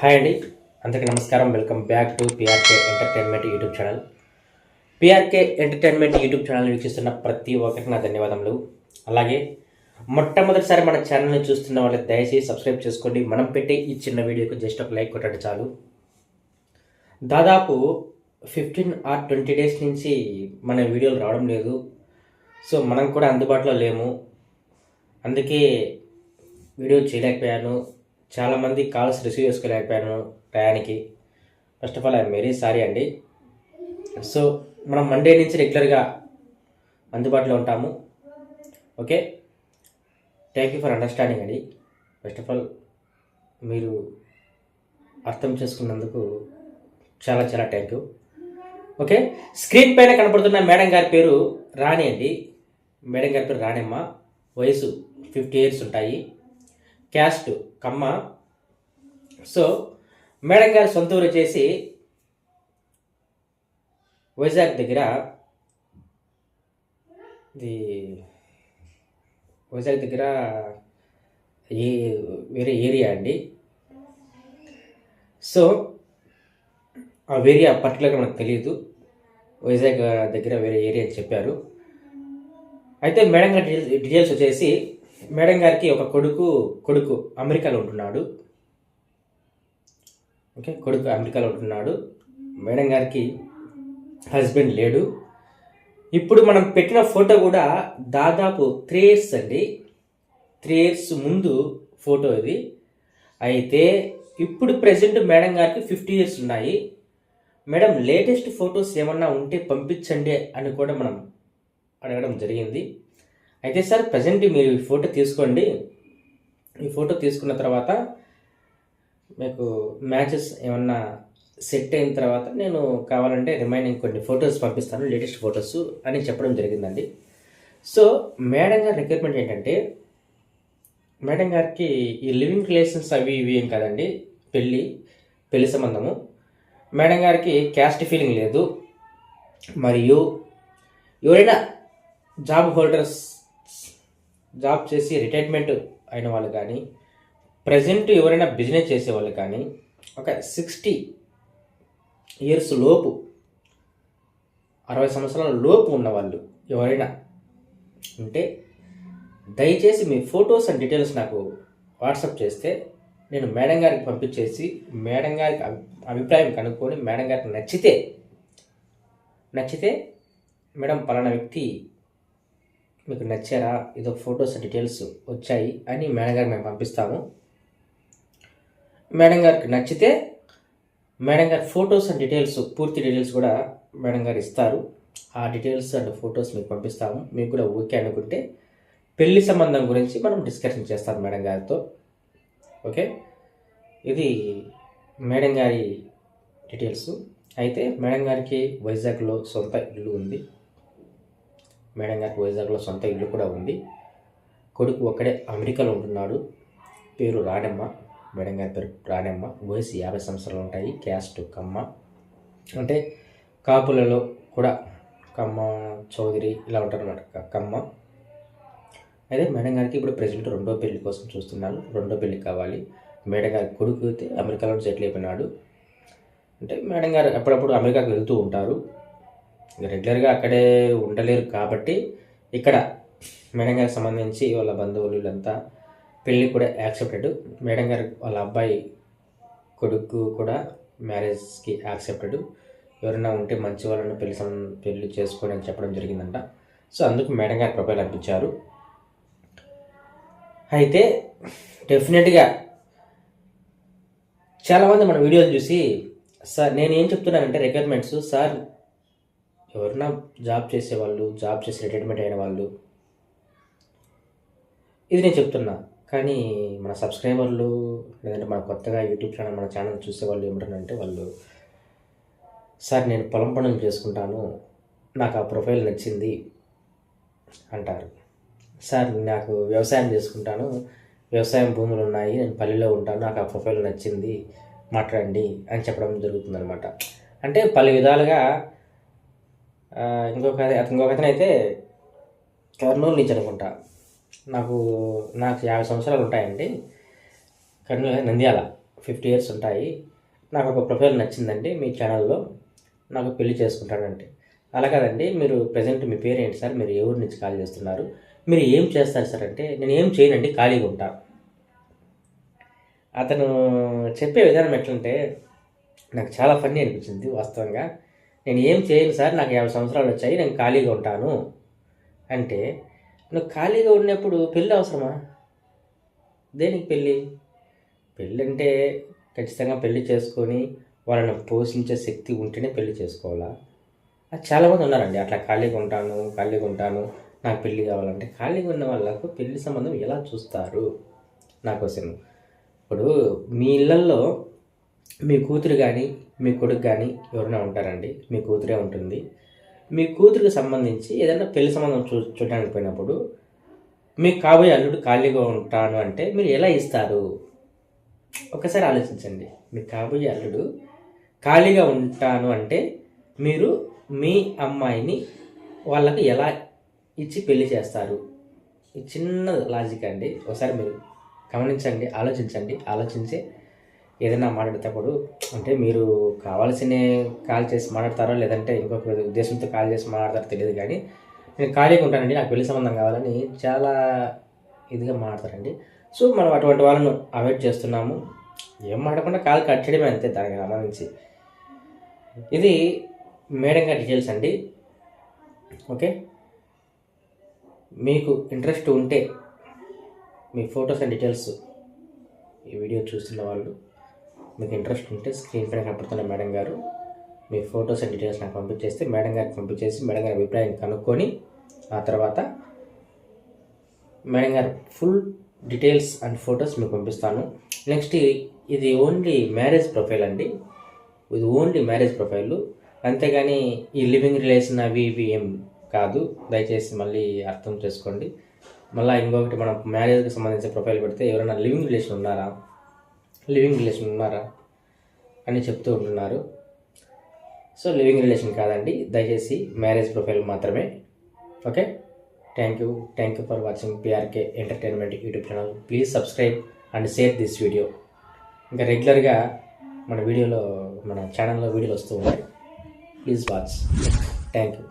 Hi అండి అందరికీ నమస్కారం. Welcome back to PRK entertainment YouTube channel PRK entertainment YouTube channel వీక్షిస్తున్న ప్రతి ఒక్కరికి నా ధన్యవాదములు. అలాగే మొట్టమొదటిసారి మన ఛానల్ని చూస్తున్న వాళ్ళు దయచేసి సబ్స్క్రైబ్ చేసుకోండి. మనం పెట్టే ఈ చిన్న వీడియోకి జస్ట్ ఒక లైక్ కొట్టండి చాలు. దాదాపు ఫిఫ్టీన్ ఆర్ ట్వంటీ డేస్ నుంచి మన వీడియోలు రావడం లేదు. సో మనం కూడా అందుబాటులో లేము. అందుకే వీడియో చేయలేకపోయాను. చాలామంది కాల్స్ రిసీవ్ చేసుకోలేకపోయాను టయానికి. First of all I'm very sorry అండి. సో మనం మండే నుంచి రెగ్యులర్గా అందుబాటులో ఉంటాము. Okay thank you for understanding అండి. ఫస్ట్ ఆఫ్ ఆల్ మీరు అర్థం చేసుకున్నందుకు చాలా చాలా థ్యాంక్ యూ ఓకే స్క్రీన్ పైన కనపడుతున్న మేడం గారి పేరు రాణి అండి. మేడం గారి పేరు రాణిమ్మ. వయసు ఫిఫ్టీ ఇయర్స్ ఉంటాయి. క్యాస్ట్ కమ్మ. సో మేడం గారి సొంత ఊరు వచ్చేసి వైజాగ్ దగ్గర. ఇది వైజాగ్ దగ్గర ఏ వేరే ఏరియా అండి. సో ఆ ఏరియా పర్టికులర్గా మనకు తెలియదు వైజాగ్ దగ్గర వేరే ఏరియా అని చెప్పారు. అయితే మేడం గారి డీటెయిల్స్ డీటెయిల్స్ వచ్చేసి మేడం గారికి ఒక కొడుకు కొడుకు అమెరికాలో ఉంటున్నాడు. ఓకే కొడుకు అమెరికాలో ఉంటున్నాడు. మేడం గారికి హస్బెండ్ లేడు. ఇప్పుడు మనం పెట్టిన ఫోటో కూడా దాదాపు త్రీ ఇయర్స్ అండి. త్రీ ఇయర్స్ ముందు ఫోటో ఇది. అయితే ఇప్పుడు ప్రజెంట్ మేడం గారికి ఫిఫ్టీ ఇయర్స్ ఉన్నాయి. మేడం లేటెస్ట్ ఫొటోస్ ఏమన్నా ఉంటే పంపించండి అని కూడా మనం అడగడం జరిగింది. అయితే సార్ ప్రజెంట్ మీరు ఈ ఫోటో తీసుకోండి. ఈ ఫోటో తీసుకున్న తర్వాత మీకు మ్యాచెస్ ఏమన్నా సెట్ అయిన తర్వాత నేను కావాలంటే రిమైనింగ్ కొన్ని ఫొటోస్ పంపిస్తాను లేటెస్ట్ ఫొటోస్ అని చెప్పడం జరిగిందండి. సో మేడం గారి రిక్వైర్మెంట్ ఏంటంటే మేడం గారికి ఈ లివింగ్ రిలేషన్స్ అవి ఇవి ఏం కాదండి. పెళ్ళి పెళ్ళి సంబంధము. మేడం గారికి క్యాస్ట్ ఫీలింగ్ లేదు. మరియు ఎవరైనా జాబ్ హోల్డర్స్ జాబ్ చేసి రిటైర్మెంట్ అయిన వాళ్ళు కానీ ప్రజెంట్ ఎవరైనా బిజినెస్ చేసే వాళ్ళు కానీ ఒక సిక్స్టీ ఇయర్స్ లోపు అరవై సంవత్సరాల లోపు ఉన్నవాళ్ళు ఎవరైనా ఉంటే దయచేసి మీ ఫొటోస్ అండ్ డీటెయిల్స్ నాకు వాట్సాప్ చేస్తే నేను మేడం గారికి పంపించేసి మేడం గారికి అభి- అభిప్రాయం కనుక్కొని మేడం గారికి నచ్చితే నచ్చితే మేడం పలానా వ్యక్తి మీకు నచ్చారా? ఏదో ఫొటోస్ డీటెయిల్స్ వచ్చాయి అని మేడం గారికి మేము పంపిస్తాము. మేడం గారికి నచ్చితే మేడం గారి ఫొటోస్ అండ్ డీటెయిల్స్ పూర్తి డీటెయిల్స్ కూడా మేడం గారు ఇస్తారు. ఆ డీటెయిల్స్ అండ్ ఫొటోస్ మీకు పంపిస్తాము. మీకు కూడా ఓకే అనుకుంటే పెళ్ళి సంబంధం గురించి మనం డిస్కషన్ చేస్తాం మేడం గారితో. ఓకే? ఇది మేడం గారి డీటెయిల్స్. అయితే మేడం గారికి వైజాగ్లో సొంత ఇల్లు ఉంది. మేడం గారికి వైజాగ్లో సొంత ఇల్లు కూడా ఉంది. కొడుకు ఒక్కడే అమెరికాలో ఉంటున్నాడు. పేరు రాణెమ్మ మేడం గారి పేరు రాణెమ్మ వయసు యాభై సంవత్సరాలు ఉంటాయి. క్యాస్ట్ కమ్మ. అంటే కాపులలో కూడా కమ్మ చౌదరి ఇలా ఉంటారన్నమాట. కమ్మ. అయితే మేడం గారికి ఇప్పుడు ప్రెసిడెంట్ రెండో పెళ్ళి కోసం చూస్తున్నారు రెండో పెళ్ళి కావాలి. మేడం గారి కొడుకు అయితే అమెరికాలో సెటిల్ అయిపోయినాడు. అంటే మేడం గారు అప్పుడప్పుడు అమెరికాకు వెళ్తూ ఉంటారు. రెగ్యులర్గా అక్కడే ఉండలేరు కాబట్టి ఇక్కడ మేడం గారికి సంబంధించి వాళ్ళ బంధువులు వీళ్ళంతా పెళ్ళి కూడా యాక్సెప్టెడ్. మేడం గారి వాళ్ళ అబ్బాయి కొడుకు కూడా మ్యారేజ్కి యాక్సెప్టెడ్. ఎవరైనా ఉంటే మంచి వాళ్ళని పెళ్ళి సం పెళ్ళి చేసుకోండి అని చెప్పడం జరిగిందంట. సో అందుకు మేడం గారి ప్రొఫైల్ అనిపించారు అయితే డెఫినెట్గా చాలామంది మన వీడియోలు చూసి సార్ నేను ఏం చెప్తున్నానంటే రిక్వైర్మెంట్స్ సార్ ఎవరైనా జాబ్ చేసేవాళ్ళు జాబ్ చేసి రిటైర్మెంట్ అయిన వాళ్ళు. ఇది నేను చెప్తున్నా. కానీ మన సబ్స్క్రైబర్లు లేదంటే మన కొత్తగా యూట్యూబ్ ఛానల్ మన ఛానల్ చూసే వాళ్ళు ఏమంటారంటే వాళ్ళు సార్ నేను పొలం పనులు చేసుకుంటాను. నాకు ఆ ప్రొఫైల్ నచ్చింది అంటారు. సార్ నాకు వ్యవసాయం చేసుకుంటాను. వ్యవసాయం భూములు ఉన్నాయి. నేను పల్లెలో ఉంటాను. నాకు ఆ ప్రొఫైల్ నచ్చింది. మాట్లాడండి అని చెప్పడం జరుగుతుందనమాట అంటే పలు విధాలుగా ఇంకొక ఇంకొక అతను అయితే కర్నూలు నుంచి అనుకుంటా. నాకు నాకు యాభై సంవత్సరాలు ఉంటాయండి. కర్నూలు నంద్యాల ఫిఫ్టీ ఇయర్స్ ఉంటాయి. నాకు ఒక ప్రొఫైల్ నచ్చిందండి మీ ఛానల్లో. నాకు పెళ్ళి చేసుకుంటానంటే అలా కాదండి మీరు ప్రజెంట్ మీ పేరు ఏంటి సార్? మీరు ఏ ఊరి నుంచి కాల్ చేస్తున్నారు? మీరు ఏం చేస్తారు సార్ అంటే నేను ఏం చేయనండి ఖాళీగా ఉంటా. అతను చెప్పే విధానం ఎట్లంటే నాకు చాలా ఫన్నీ అనిపించింది వాస్తవంగా. నేను ఏం చేయను సార్ నాకు యాభై సంవత్సరాలు వచ్చాయి నేను ఖాళీగా ఉంటాను. అంటే నువ్వు ఖాళీగా ఉన్నప్పుడు పెళ్ళి అవసరమా? దేనికి పెళ్ళి? పెళ్ళి అంటే ఖచ్చితంగా పెళ్ళి చేసుకొని వాళ్ళని పోషించే శక్తి ఉంటేనే పెళ్ళి చేసుకోవాలా? చాలామంది ఉన్నారండి అట్లా ఖాళీగా ఉంటాను ఖాళీగా ఉంటాను నాకు పెళ్ళి కావాలంటే ఖాళీగా ఉన్న వాళ్ళకు పెళ్ళి సంబంధం ఎలా చూస్తారు? నా క్వశ్చన్. ఇప్పుడు మీ ఇళ్ళల్లో మీ కూతురు కానీ మీ కొడుకు కానీ ఎవరైనా ఉంటారండి మీ కూతురే ఉంటుంది. మీ కూతురికి సంబంధించి ఏదైనా పెళ్ళి సంబంధం చూ చూడడానికి పోయినప్పుడు మీకు కాబోయే అల్లుడు ఖాళీగా ఉంటాను అంటే మీరు ఎలా ఇస్తారు? ఒకసారి ఆలోచించండి. మీ కాబోయే అల్లుడు ఖాళీగా ఉంటాను అంటే మీరు మీ అమ్మాయిని వాళ్ళకి ఎలా ఇచ్చి పెళ్ళి చేస్తారు? ఈ చిన్న లాజిక్ అండి. ఒకసారి మీరు గమనించండి ఆలోచించండి ఆలోచించి ఏదైనా మాట్లాడేటప్పుడు అంటే మీరు కావాల్సిన కాల్ చేసి మాట్లాడతారో లేదంటే ఇంకొక ఉద్దేశంతో కాల్ చేసి మాట్లాడతారో తెలియదు కానీ నేను ఖాళీగా ఉంటానండి నాకు పెళ్ళి సంబంధం కావాలని చాలా ఇదిగా మాట్లాడతారండి. సో మనం అటువంటి వాళ్ళను అవాయిడ్ చేస్తున్నాము. ఏం మాట్లాడకుండా కాల్ కట్ చేయడమే అంతే దానికి సంబంధించి. ఇది మేడంగా డీటెయిల్స్ అండి. ఓకే? మీకు ఇంట్రెస్ట్ ఉంటే మీ ఫొటోస్ అండ్ డీటెయిల్స్ ఈ వీడియో చూస్తున్న వాళ్ళు మీకు ఇంట్రెస్ట్ ఉంటే స్క్రీన్ పైన కనపడుతున్న మేడం గారు మీ ఫొటోస్ అండ్ డీటెయిల్స్ నాకు పంపించేస్తే మేడం గారికి పంపించేసి మేడం గారి అభిప్రాయం కనుక్కొని ఆ తర్వాత మేడం గారు ఫుల్ డీటెయిల్స్ అండ్ ఫొటోస్ మీకు పంపిస్తాను. నెక్స్ట్ ఇది ఓన్లీ మ్యారేజ్ ప్రొఫైల్ అండి. ఇది ఓన్లీ మ్యారేజ్ ప్రొఫైల్ అంతేగాని ఈ లివింగ్ రిలేషన్ అవి ఇవి ఏం కాదు. దయచేసి మళ్ళీ అర్థం చేసుకోండి. మళ్ళీ ఇంకొకటి మనం మ్యారేజ్కి సంబంధించిన ప్రొఫైల్ పెడితే ఎవరైనా లివింగ్ రిలేషన్ ఉన్నారా? లివింగ్ రిలేషన్ ఉన్నారా అని చెప్తూ ఉంటున్నారు. సో లివింగ్ రిలేషన్ కాదండి దయచేసి మ్యారేజ్ ప్రొఫైల్ మాత్రమే. Okay? Thank you thank you for watching PRK entertainment YouTube channel. Please subscribe and share this video ఇంకా రెగ్యులర్గా మన వీడియోలో మన ఛానల్లో వీడియోలు వస్తూ ఉంటాయి. Please watch thank you